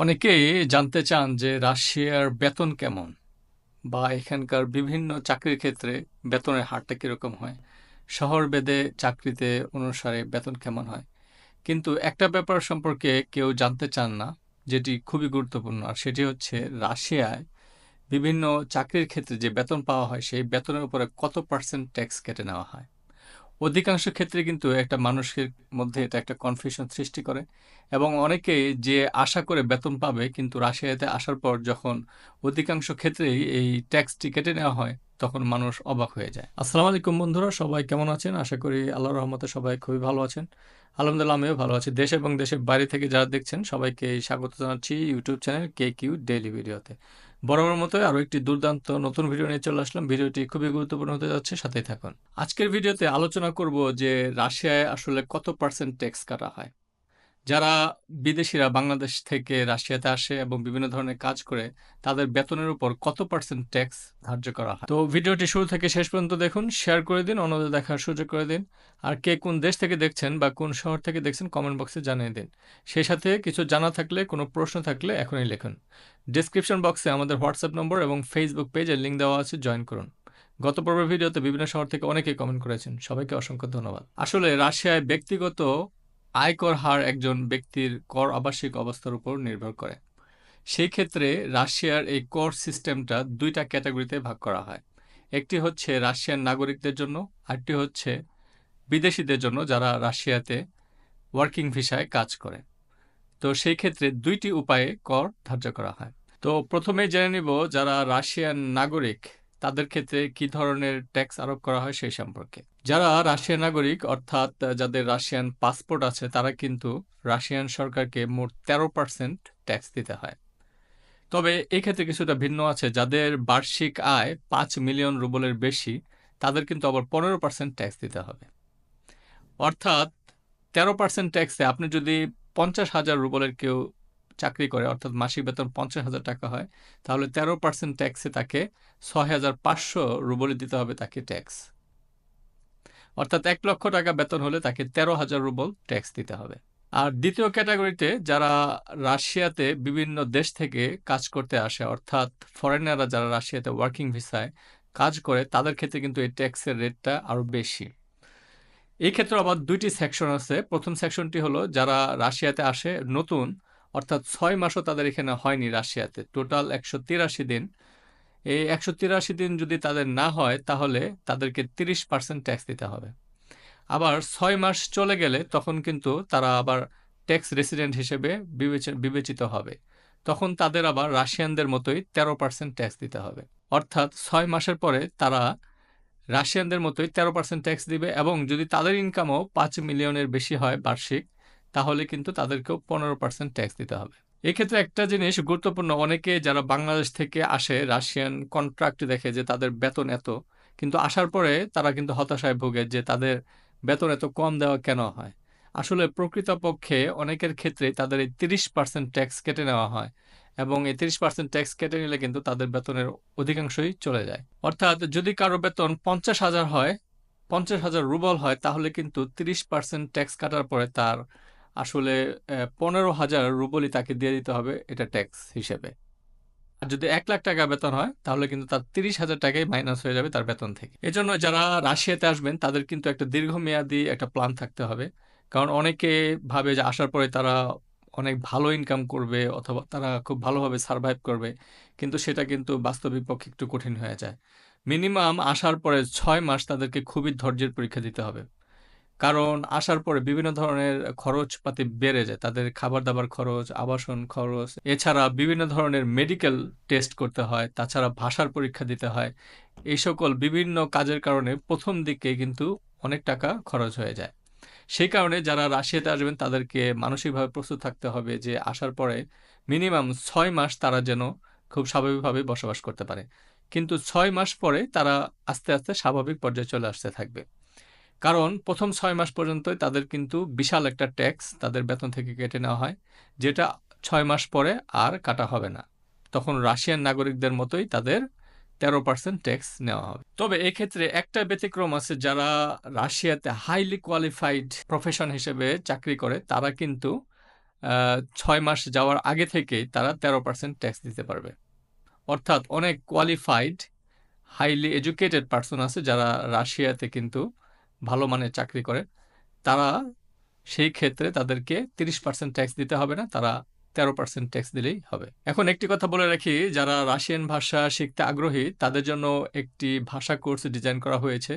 অনেকেই জানতে চান যে রাশিয়ার বেতন কেমন বা এখানকার বিভিন্ন চাকরির ক্ষেত্রে বেতনের হারটা কীরকম হয়। শহর বেদে চাকরিতে অনুসারে বেতন কেমন হয়? কিন্তু একটা ব্যাপার সম্পর্কে কেউ জানতে চান না, যেটি খুবই গুরুত্বপূর্ণ, আর সেটি হচ্ছে রাশিয়ায় বিভিন্ন চাকরির ক্ষেত্রে যে বেতন পাওয়া হয়, সেই বেতনের উপরে কত পার্সেন্ট ট্যাক্স কেটে নেওয়া হয়? অধিকাংশ ক্ষেত্রে কিন্তু একটা মানুষের মধ্যে এটা একটা কনফিউশন সৃষ্টি করে এবং অনেকেই যে আশা করে বেতন পাবে কিন্তু রাশিয়াতে আসার পর যখন অধিকাংশ ক্ষেত্রেই এই ট্যাক্সটি কেটে নেওয়া হয়, তখন মানুষ অবাক হয়ে যায়। আসসালামু আলাইকুম বন্ধুরা, সবাই কেমন আছেন? আশা করি আল্লাহ রহমতে সবাই খুবই ভালো আছেন। আলহামদুলিল্লাহ, আমিও ভালো আছি। দেশ এবং দেশের বাইরে থেকে যারা দেখছেন, সবাইকে স্বাগত জানাচ্ছি YouTube channel K Q daily ভিডিওতে। বরাবর মতো আরও একটি দুর্দান্ত নতুন ভিডিও নিয়ে চলে আসলাম। ভিডিওটি খুবই গুরুত্বপূর্ণ হতে যাচ্ছে, সাথেই থাকুন। আজকের ভিডিওতে আলোচনা করব যে রাশিয়ায় আসলে কত পার্সেন্ট ট্যাক্স কাটা হয়। যারা বিদেশিরা বাংলাদেশ থেকে রাশিয়াতে আসে এবং বিভিন্ন ধরনের কাজ করে, তাদের বেতনের উপর কত পার্সেন্ট ট্যাক্স ধার্য করা হয়? তো ভিডিওটি শুরু থেকে শেষ পর্যন্ত দেখুন, শেয়ার করে দিন, অন্যদের দেখার সুযোগ করে দিন। আর কে কোন দেশ থেকে দেখছেন বা কোন শহর থেকে দেখছেন কমেন্ট বক্সে জানিয়ে দিন। সেই সাথে কিছু জানা থাকলে, কোনো প্রশ্ন থাকলে এখনই লিখুন। ডিসক্রিপশন বক্সে আমাদের হোয়াটসঅ্যাপ নম্বর এবং ফেসবুক পেজের লিঙ্ক দেওয়া আছে জয়েন করুন। গত পর্বের ভিডিওতে বিভিন্ন শহর থেকে অনেকেই কমেন্ট করেছেন। সবাইকে অসংখ্য ধন্যবাদ। আসলে রাশিয়ায় ব্যক্তিগত আয়কর হার একজন ব্যক্তির কর আবাসিক অবস্থার উপর নির্ভর করে। সেই ক্ষেত্রে রাশিয়ার এই কর সিস্টেমটা দুইটা ক্যাটাগরিতে ভাগ করা হয়। একটি হচ্ছে রাশিয়ান নাগরিকদের জন্য আরটি হচ্ছে বিদেশিদের জন্য যারা রাশিয়াতে ওয়ার্কিং ভিসায় কাজ করে। তো সেই ক্ষেত্রে দুইটি উপায়ে কর ধার্য করা হয়। তো প্রথমে জেনে নিব যারা রাশিয়ান নাগরিক, তাদের ক্ষেত্রে কি ধরনের ট্যাক্স আরোপ করা হয় সেই সম্পর্কে। যারা রাশিয়ান নাগরিক, অর্থাৎ যাদের রাশিয়ান পাসপোর্ট আছে, তারা কিন্তু রাশিয়ান সরকারকে মোট তেরো পার্সেন্ট ট্যাক্স দিতে হয়। তবে এক্ষেত্রে কিছুটা ভিন্ন আছে। যাদের বার্ষিক আয় পাঁচ মিলিয়ন রুবলের বেশি, তাদের কিন্তু আবার পনেরো পার্সেন্ট ট্যাক্স দিতে হবে। অর্থাৎ তেরো পার্সেন্ট ট্যাক্সে আপনি যদি পঞ্চাশ হাজার রুবলের কেউ চাকরি করে, অর্থাৎ মাসিক বেতন পঞ্চাশ হাজার টাকা হয়, তাহলে তেরো পার্সেন্ট ট্যাক্সে তাকে ছয় হাজার পাঁচশো রুবলে দিতে হবে তাকে ট্যাক্স। অর্থাৎ এক লক্ষ টাকা বেতন হলে তাকে তেরো হাজার রুবল ট্যাক্স দিতে হবে। আর দ্বিতীয় ক্যাটাগরিতে যারা রাশিয়াতে বিভিন্ন দেশ থেকে কাজ করতে আসে, অর্থাৎ ফরেনাররা যারা রাশিয়াতে ওয়ার্কিং ভিসায় কাজ করে, তাদের ক্ষেত্রে কিন্তু এই ট্যাক্সের রেটটা আরও বেশি। এই ক্ষেত্রে আবার দুইটি সেকশন আছে। প্রথম সেকশনটি হলো, যারা রাশিয়াতে আসে, নতুন, অর্থাৎ ছয় মাসও তাদের এখানে হয়নি রাশিয়াতে। টোটাল একশো তিরাশি দিন এই একশো তিরাশি দিন যদি তাদের না হয়, তাহলে তাদেরকে তিরিশ পার্সেন্ট ট্যাক্স দিতে হবে। আবার ছয় মাস চলে গেলে তখন কিন্তু তারা আবার ট্যাক্স রেসিডেন্ট হিসেবে বিবেচিত হবে। তখন তাদের আবার রাশিয়ানদের মতোই তেরো পার্সেন্ট ট্যাক্স দিতে হবে। অর্থাৎ ছয় মাসের পরে তারা রাশিয়ানদের মতোই তেরো পার্সেন্ট ট্যাক্স দিবে এবং যদি তাদের ইনকামও পাঁচ মিলিয়নের বেশি হয় বার্ষিক, তাহলে কিন্তু তাদেরকেও পনেরো পার্সেন্ট ট্যাক্স দিতে হবে। এক্ষেত্রে একটা জিনিস গুরুত্বপূর্ণ, অনেকে যারা বাংলাদেশ থেকে আসে, রাশিয়ান কন্ট্রাক্ট দেখে যে তাদের বেতন এত, কিন্তু আসার পরে তারা কিন্তু হতাশায় ভোগে যে তাদের বেতন এত কম দেওয়া কেন হয়? আসলে প্রকৃতপক্ষে অনেকের ক্ষেত্রে তাদের এই তিরিশ পার্সেন্ট ট্যাক্স কেটে নেওয়া হয় এবং এই তিরিশ পার্সেন্ট ট্যাক্স কেটে নিলে কিন্তু তাদের বেতনের অধিকাংশই চলে যায়। অর্থাৎ যদি কারও বেতন পঞ্চাশ হাজার হয়, পঞ্চাশ হাজার রুবল হয়, তাহলে কিন্তু তিরিশ পার্সেন্ট ট্যাক্স কাটার পরে তার আসলে পনেরো হাজার রুবলই তাকে দিয়ে দিতে হবে এটা ট্যাক্স হিসেবে। আর যদি এক লাখ টাকা বেতন হয়, তাহলে কিন্তু তার তিরিশ হাজার টাকাই মাইনাস হয়ে যাবে তার বেতন থেকে। এজন্য যারা রাশিয়াতে আসবেন, তাদের কিন্তু একটা দীর্ঘমেয়াদী একটা প্ল্যান থাকতে হবে। কারণ অনেকে ভাবে যে আসার পরে তারা অনেক ভালো ইনকাম করবে অথবা তারা খুব ভালোভাবে সার্ভাইভ করবে, কিন্তু সেটা কিন্তু বাস্তবিক পক্ষে একটু কঠিন হয়ে যায়। মিনিমাম আসার পরে ছয় মাস তাদেরকে খুবই ধৈর্যের পরীক্ষা দিতে হবে। কারণ আসার পরে বিভিন্ন ধরনের খরচপাতি বেড়ে যায়। তাদের খাবার দাবার খরচ, আবাসন খরচ, এছাড়া বিভিন্ন ধরনের মেডিকেল টেস্ট করতে হয়, তাছাড়া ভাষার পরীক্ষা দিতে হয়। এই সকল বিভিন্ন কাজের কারণে প্রথম দিকে কিন্তু অনেক টাকা খরচ হয়ে যায়। সেই কারণে যারা রাশিয়াতে আসবেন, তাদেরকে মানসিকভাবে প্রস্তুত থাকতে হবে যে আসার পরে মিনিমাম ছয় মাস তারা যেন খুব স্বাভাবিকভাবে বসবাস করতে পারে। কিন্তু ছয় মাস পরে তারা আস্তে আস্তে স্বাভাবিক পর্যায়ে চলে আসতে থাকবে। কারণ প্রথম ছয় মাস পর্যন্তই তাদের কিন্তু বিশাল একটা ট্যাক্স তাদের বেতন থেকে কেটে নেওয়া হয়, যেটা ছয় মাস পরে আর কাটা হবে না। তখন রাশিয়ান নাগরিকদের মতোই তাদের তেরো পার্সেন্ট ট্যাক্স নেওয়া হবে। তবে এক্ষেত্রে একটা ব্যতিক্রম আছে, যারা রাশিয়াতে হাইলি কোয়ালিফাইড প্রফেশন হিসেবে চাকরি করে, তারা কিন্তু ছয় মাস যাওয়ার আগে থেকেই তারা তেরো পার্সেন্ট ট্যাক্স দিতে পারবে। অর্থাৎ অনেক কোয়ালিফাইড, হাইলি এডুকেটেড পার্সন আছে যারা রাশিয়াতে কিন্তু ভালো মানের চাকরি করে, তারা সেই ক্ষেত্রে তাদেরকে তিরিশ পার্সেন্ট ট্যাক্স দিতে হবে না, তারা তেরো পার্সেন্ট ট্যাক্স দিলেই হবে। এখন একটি কথা বলে রাখি, যারা রাশিয়ান ভাষা শিখতে আগ্রহী, তাদের জন্য একটি ভাষা কোর্স ডিজাইন করা হয়েছে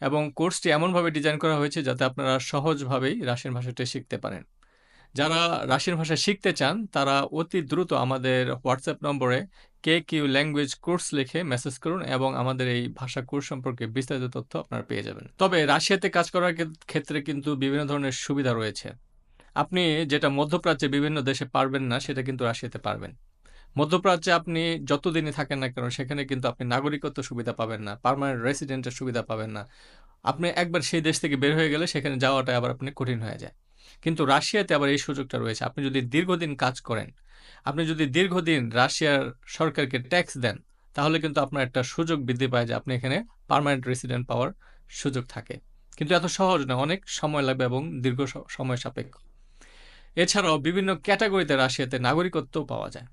এবং কোর্সটি এমনভাবে ডিজাইন করা হয়েছে যাতে আপনারা সহজভাবেই রাশিয়ান ভাষাটি শিখতে পারেন। যারা রাশিয়ান ভাষা শিখতে চান, তারা অতি দ্রুত আমাদের হোয়াটসঅ্যাপ নম্বরে কে কিউ ল্যাঙ্গুয়েজ কোর্স লিখে মেসেজ করুন এবং আমাদের এই ভাষা কোর্স সম্পর্কে বিস্তারিত তথ্য আপনারা পেয়ে যাবেন। তবে রাশিয়াতে কাজ করার ক্ষেত্রে কিন্তু বিভিন্ন ধরনের সুবিধা রয়েছে। আপনি যেটা মধ্যপ্রাচ্যে বিভিন্ন দেশে পারবেন না, সেটা কিন্তু রাশিয়াতে পারবেন। মধ্যপ্রাচ্যে আপনি যতদিনই থাকেন না কেন, সেখানে কিন্তু আপনি নাগরিকত্ব সুবিধা পাবেন না পারমানেন্ট রেসিডেন্টের সুবিধা পাবেন না। আপনি একবার সেই দেশ থেকে বের হয়ে গেলে সেখানে যাওয়াটা আবার আপনি কঠিন হয়ে যায়। কিন্তু রাশিয়াতে আবার এই সুযোগটা রয়েছে। আপনি যদি দীর্ঘদিন কাজ করেন, আপনি যদি দীর্ঘদিন রাশিয়ার সরকারকে ট্যাক্স দেন, তাহলে কিন্তু আপনার একটা সুযোগ বৃদ্ধি পায় যে আপনি এখানে পারমানেন্ট রেসিডেন্ট পাওয়ার সুযোগ থাকে। কিন্তু এত সহজ নয় অনেক সময় লাগবে এবং দীর্ঘ সময় সাপেক্ষ। এছাড়াও বিভিন্ন ক্যাটাগরিতে রাশিয়াতে নাগরিকত্ব পাওয়া যায়।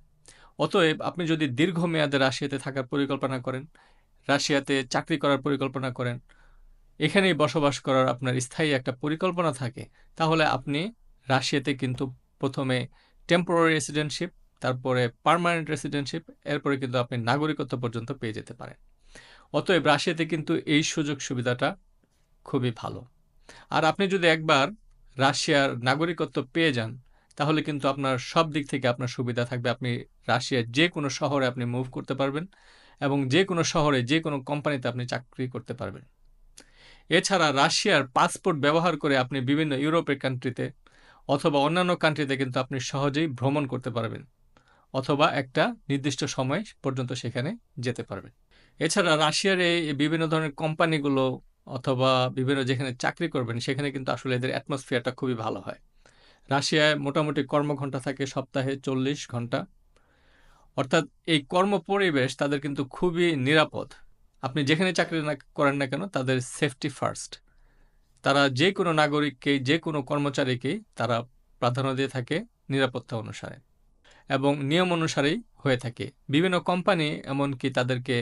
অতএব আপনি যদি দীর্ঘমেয়াদে রাশিয়াতে থাকার পরিকল্পনা করেন, রাশিয়াতে চাকরি করার পরিকল্পনা করেন এখানেই বসবাস করার আপনার স্থায়ী একটা পরিকল্পনা থাকে। তাহলে আপনি রাশিয়াতে কিন্তু প্রথমে টেম্পোরারি রেসিডেন্টশিপ তারপরে পারমানেন্ট রেসিডেন্টশিপ এরপরে কিন্তু আপনি নাগরিকত্ব পর্যন্ত পেয়ে যেতে পারেন। অতএব রাশিয়াতে কিন্তু এই সুযোগ সুবিধাটা খুবই ভালো। আর আপনি যদি একবার রাশিয়ার নাগরিকত্ব পেয়ে যান, তাহলে কিন্তু আপনার সব দিক থেকে আপনার সুবিধা থাকবে। আপনি রাশিয়ার যে কোনো শহরে আপনি মুভ করতে পারবেন এবং যে কোনো শহরে যে কোনো কোম্পানিতে আপনি চাকরি করতে পারবেন। এছাড়া রাশিয়ার পাসপোর্ট ব্যবহার করে আপনি বিভিন্ন ইউরোপের কান্ট্রিতে অথবা অন্যান্য কান্ট্রিতে কিন্তু আপনি সহজেই ভ্রমণ করতে পারবেন অথবা একটা নির্দিষ্ট সময় পর্যন্ত সেখানে যেতে পারবেন। এছাড়া রাশিয়ার এই বিভিন্ন ধরনের কোম্পানিগুলো অথবা বিভিন্ন যেখানে চাকরি করবেন, সেখানে কিন্তু আসলে এদের অ্যাটমসফিয়ারটা খুবই ভালো হয়। রাশিয়ায় মোটামুটি কর্মঘণ্টা থাকে সপ্তাহে চল্লিশ ঘণ্টা অর্থাৎ এই কর্ম পরিবেশ তাদের কিন্তু খুবই নিরাপদ। আপনি যেখানে চাকরি না করেন না কেন, তাদের সেফটি ফার্স্ট তারা যে কোনো নাগরিককে যে কোনো কর্মচারীকেই তারা প্রাধান্য দিয়ে থাকে নিরাপত্তা অনুসারে এবং নিয়ম অনুসারেই হয়ে থাকে। বিভিন্ন কোম্পানি এমনকি তাদেরকে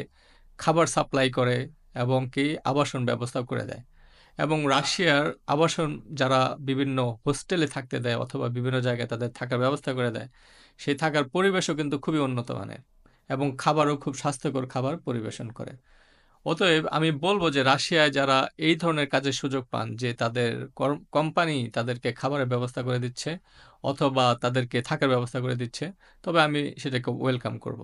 খাবার সাপ্লাই করে এবং কি আবাসন ব্যবস্থা করে দেয় এবং রাশিয়ার আবাসন যারা বিভিন্ন হোস্টেলে থাকতে দেয় অথবা বিভিন্ন জায়গায় তাদের থাকার ব্যবস্থা করে দেয়, সেই থাকার পরিবেশও কিন্তু খুবই উন্নত মানের এবং খাবারও খুব স্বাস্থ্যকর খাবার পরিবেশন করে। অতএব আমি বলব যে রাশিয়ায় যারা এই ধরনের কাজের সুযোগ পান, যে তাদের কোম্পানি তাদেরকে খাবারের ব্যবস্থা করে দিচ্ছে অথবা তাদেরকে থাকার ব্যবস্থা করে দিচ্ছে, তবে আমি সেটাকে ওয়েলকাম করব।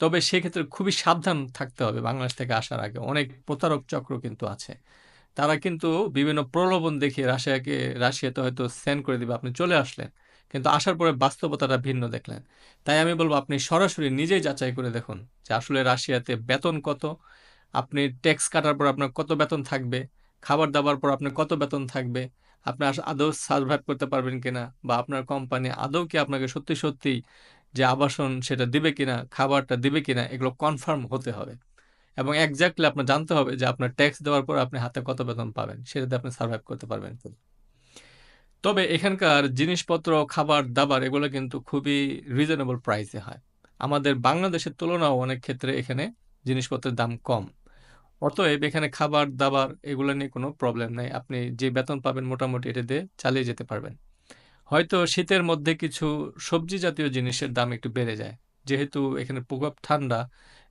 তবে সেক্ষেত্রে খুবই সাবধান থাকতে হবে বাংলাদেশ থেকে আসার আগে। অনেক প্রতারক চক্র কিন্তু আছে। তারা কিন্তু বিভিন্ন প্রলোভন দেখিয়ে রাশিয়াকে, রাশিয়াতে হয়তো সেন্ড করে দিবে, আপনি চলে আসলেন, কিন্তু আসার পরে বাস্তবতাটা ভিন্ন দেখলেন। তাই আমি বলব আপনি সরাসরি নিজেই যাচাই করে দেখুন যে আসলে রাশিয়াতে বেতন কত আপনি ট্যাক্স কাটার পর আপনার কত বেতন থাকবে, খাবার দাবার পর আপনার কত বেতন থাকবে আপনি আদৌ সার্ভাইভ করতে পারবেন কিনা বা আপনার কোম্পানি আদৌ কি আপনাকে সত্যি সত্যি যে আবাসন সেটা দিবে কিনা, খাবারটা দিবে কিনা, এগুলো কনফার্ম হতে হবে। এবং একজাক্টলি আপনার জানতে হবে যে আপনার ট্যাক্স দেওয়ার পর আপনি হাতে কত বেতন পাবেন, সেটাতে আপনি সার্ভাইভ করতে পারবেন। তবে এখানকার জিনিসপত্র, খাবার, দাবার এগুলো কিন্তু খুবই রিজনেবল প্রাইসে হয়। আমাদের বাংলাদেশের তুলনাও অনেক ক্ষেত্রে এখানে জিনিসপত্রের দাম কম। অতএব এখানে খাবার, দাবার এগুলো নিয়ে কোনো প্রবলেম নেই। আপনি যে বেতন পাবেন মোটামুটি এটা দিয়ে চালিয়ে যেতে পারবেন। হয়তো শীতের মধ্যে কিছু সবজি জাতীয় জিনিসের দাম একটু বেড়ে যায়। যেহেতু এখানে প্রভাব ঠান্ডা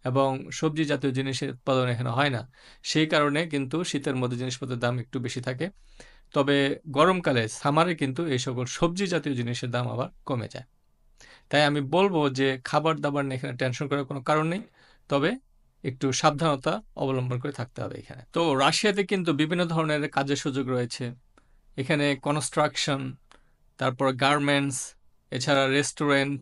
এবং সবজি জাতীয় জিনিসের উৎপাদন এখানে হয় না, সেই কারণে কিন্তু শীতের মধ্যে জিনিসপত্রের দাম একটু বেশি থাকে। তবে গরমকালে, সামারে কিন্তু এই সকল সবজি জাতীয় জিনিসের দাম আবার কমে যায়। তাই আমি বলব যে খাবার, দাবার নিয়ে এখানে টেনশন করার কোনো কারণ নেই। তবে একটু সাবধানতা অবলম্বন করে থাকতে হবে এখানে। তো রাশিয়াতে কিন্তু বিভিন্ন ধরনের কাজের সুযোগ রয়েছে। এখানে কনস্ট্রাকশন তারপর গার্মেন্টস এছাড়া রেস্টুরেন্ট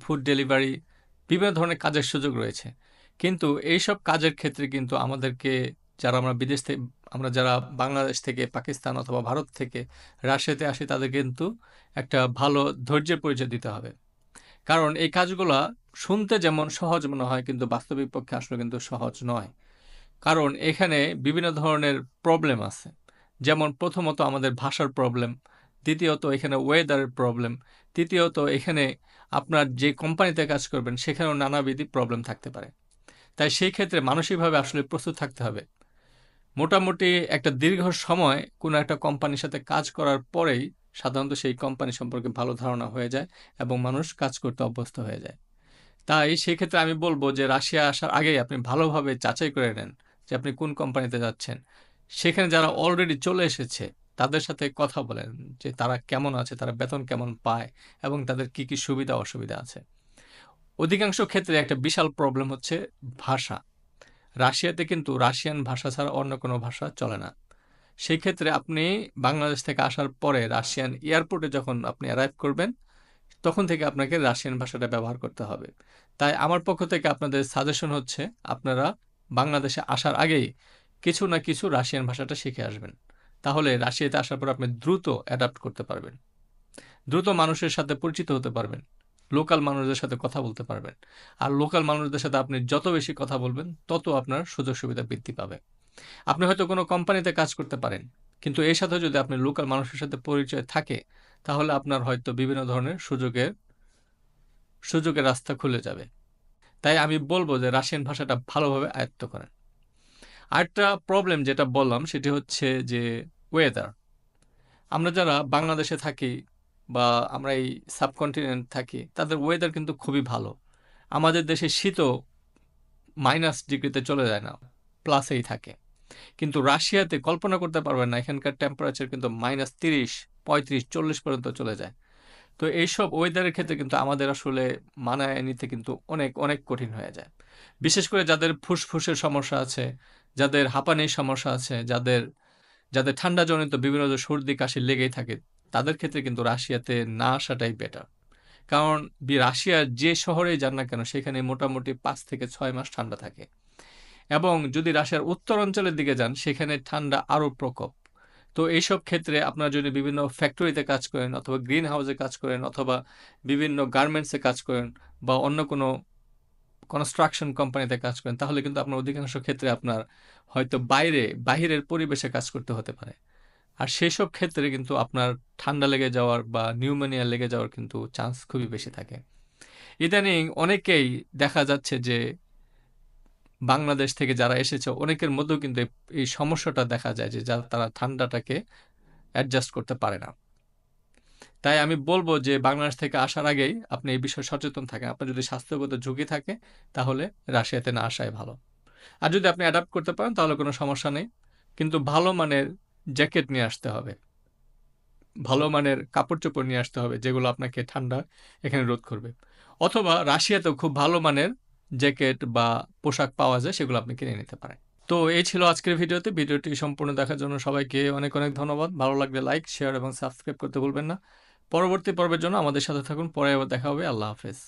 ফুড ডেলিভারি বিভিন্ন ধরনের কাজের সুযোগ রয়েছে। কিন্তু এইসব কাজের ক্ষেত্রে কিন্তু আমাদেরকে যারা আমরা বিদেশ থেকে, আমরা যারা বাংলাদেশ থেকে, পাকিস্তান অথবা ভারত থেকে রাশিয়াতে আসি, তাদের কিন্তু একটা ভালো ধৈর্যের পরিচয় দিতে হবে। কারণ এই কাজগুলা শুনতে যেমন সহজ মনে হয়, কিন্তু বাস্তবিক পক্ষে আসলে কিন্তু সহজ নয়। কারণ এখানে বিভিন্ন ধরনের প্রবলেম আছে। যেমন প্রথমত আমাদের ভাষার প্রবলেম দ্বিতীয়ত এখানে ওয়েদারের প্রবলেম তৃতীয়ত এখানে আপনার যে কোম্পানিতে কাজ করবেন, সেখানেও নানাবিধি প্রবলেম থাকতে পারে। তাই সেই ক্ষেত্রে মানসিকভাবে আসলে প্রস্তুত থাকতে হবে। মোটামুটি একটা দীর্ঘ সময় কোনো একটা কোম্পানির সাথে কাজ করার পরেই সাধারণত সেই কোম্পানি সম্পর্কে ভালো ধারণা হয়ে যায় এবং মানুষ কাজ করতে অভ্যস্ত হয়ে যায়। তাই সেই ক্ষেত্রে আমি বলব যে রাশিয়া আসার আগেই আপনি ভালোভাবে যাচাই করে নেন যে আপনি কোন কোম্পানিতে যাচ্ছেন। সেখানে যারা অলরেডি চলে এসেছে, তাদের সাথে কথা বলেন যে তারা কেমন আছে, তারা বেতন কেমন পায় এবং তাদের কি কি সুবিধা অসুবিধা আছে। অধিকাংশ ক্ষেত্রে একটা বিশাল প্রবলেম হচ্ছে ভাষা। রাশিয়াতে কিন্তু রাশিয়ান ভাষা ছাড়া অন্য কোনো ভাষা চলে না। সেই ক্ষেত্রে আপনি বাংলাদেশ থেকে আসার পরে রাশিয়ান এয়ারপোর্টে যখন আপনি অ্যারাইভ করবেন তখন থেকে আপনাকে রাশিয়ান ভাষাটা ব্যবহার করতে হবে। তাই আমার পক্ষ থেকে আপনাদের সাজেশন হচ্ছে, আপনারা বাংলাদেশে আসার আগেই কিছু না কিছু রাশিয়ান ভাষাটা শিখে আসবেন। তাহলে রাশিয়াতে আসার পর আপনি দ্রুত অ্যাডাপ্ট করতে পারবেন। দ্রুত মানুষের সাথে পরিচিত হতে পারবেন। লোকাল মানুষদের সাথে কথা বলতে পারবেন। আর লোকাল মানুষদের সাথে আপনি যত বেশি কথা বলবেন, তত আপনার সুযোগ সুবিধা বৃদ্ধি পাবে। আপনি হয়তো কোনো কোম্পানিতে কাজ করতে পারেন। কিন্তু এর সাথে যদি আপনি লোকাল মানুষের সাথে পরিচয় থাকে, তাহলে আপনার হয়তো বিভিন্ন ধরনের সুযোগের সুযোগের রাস্তা খুলে যাবে। তাই আমি বলব যে রাশিয়ান ভাষাটা ভালোভাবে আয়ত্ত করেন। আরেকটা প্রবলেম যেটা বললাম, সেটি হচ্ছে যে ওয়েদার আমরা যারা বাংলাদেশে থাকি বা আমরা এই সাবকন্টিনেন্ট থাকি, তাদের ওয়েদার কিন্তু খুবই ভালো। আমাদের দেশে শীতও মাইনাস ডিগ্রিতে চলে যায় না প্লাসেই থাকে। কিন্তু রাশিয়াতে কল্পনা করতে পারবেন না, এখানকার টেম্পারেচার কিন্তু মাইনাস তিরিশ, পঁয়ত্রিশ, চল্লিশ পর্যন্ত চলে যায়। তো এইসব ওয়েদারের ক্ষেত্রে কিন্তু আমাদের আসলে মানায় নিতে কিন্তু অনেক অনেক কঠিন হয়ে যায়। বিশেষ করে যাদের ফুসফুসের সমস্যা আছে, যাদের হাঁপানির সমস্যা আছে, যাদের যাদের ঠান্ডাজনিত বিভিন্ন সর্দি, কাশি লেগেই থাকে, তাদের ক্ষেত্রে কিন্তু রাশিয়াতে না আসাটাই বেটার কারণ রাশিয়ার যে শহরেই যান না কেন, সেখানে মোটামুটি পাঁচ থেকে ছয় মাস ঠান্ডা থাকে। এবং যদি রাশিয়ার উত্তর অঞ্চলের দিকে যান, সেখানে ঠান্ডা আরও প্রকোপ। তো এইসব ক্ষেত্রে আপনারা যদি বিভিন্ন ফ্যাক্টরিতে কাজ করেন অথবা গ্রিন হাউসে কাজ করেন অথবা বিভিন্ন গার্মেন্টসে কাজ করেন বা অন্য কোনো কনস্ট্রাকশন কোম্পানিতে কাজ করেন, তাহলে কিন্তু আপনার অধিকাংশ ক্ষেত্রে আপনার হয়তো বাইরে, বাহিরের পরিবেশে কাজ করতে হতে পারে। আর সেসব ক্ষেত্রে কিন্তু আপনার ঠান্ডা লেগে যাওয়ার বা নিউমোনিয়া লেগে যাওয়ার কিন্তু চান্স খুবই বেশি থাকে। ইদানিং অনেকেই দেখা যাচ্ছে যে বাংলাদেশ থেকে যারা এসেছে, অনেকের মধ্যেও কিন্তু এই সমস্যাটা দেখা যায় যে যারা, তারা ঠান্ডাটাকে অ্যাডজাস্ট করতে পারে না। তাই আমি বলব যে বাংলাদেশ থেকে আসার আগেই আপনি এই বিষয়ে সচেতন থাকেন। আপনার যদি স্বাস্থ্যগত ঝুঁকি থাকে, তাহলে রাশিয়াতে না আসাই ভালো। আর যদি আপনি অ্যাডাপ্ট করতে পারেন, তাহলে কোনো সমস্যা নেই। কিন্তু ভালো মানের জ্যাকেট নিয়ে আসতে হবে। ভালো মানের কাপড় চোপড় নিয়ে আসতে হবে, যেগুলো আপনাকে ঠান্ডা এখানে রোধ করবে। অথবা রাশিয়াতেও খুব ভালো মানের জ্যাকেট বা পোশাক পাওয়া যায়, সেগুলো আপনি কিনে নিতে পারেন। তো এই ছিল আজকের ভিডিওতে। ভিডিওটি সম্পূর্ণ দেখার জন্য সবাইকে অনেক অনেক ধন্যবাদ। ভালো লাগলে লাইক, শেয়ার এবং সাবস্ক্রাইব করতে ভুলবেন না। পরবর্তী পর্বের জন্য আমাদের সাথে থাকুন। পরে আবার দেখা হবে। আল্লাহ হাফেজ।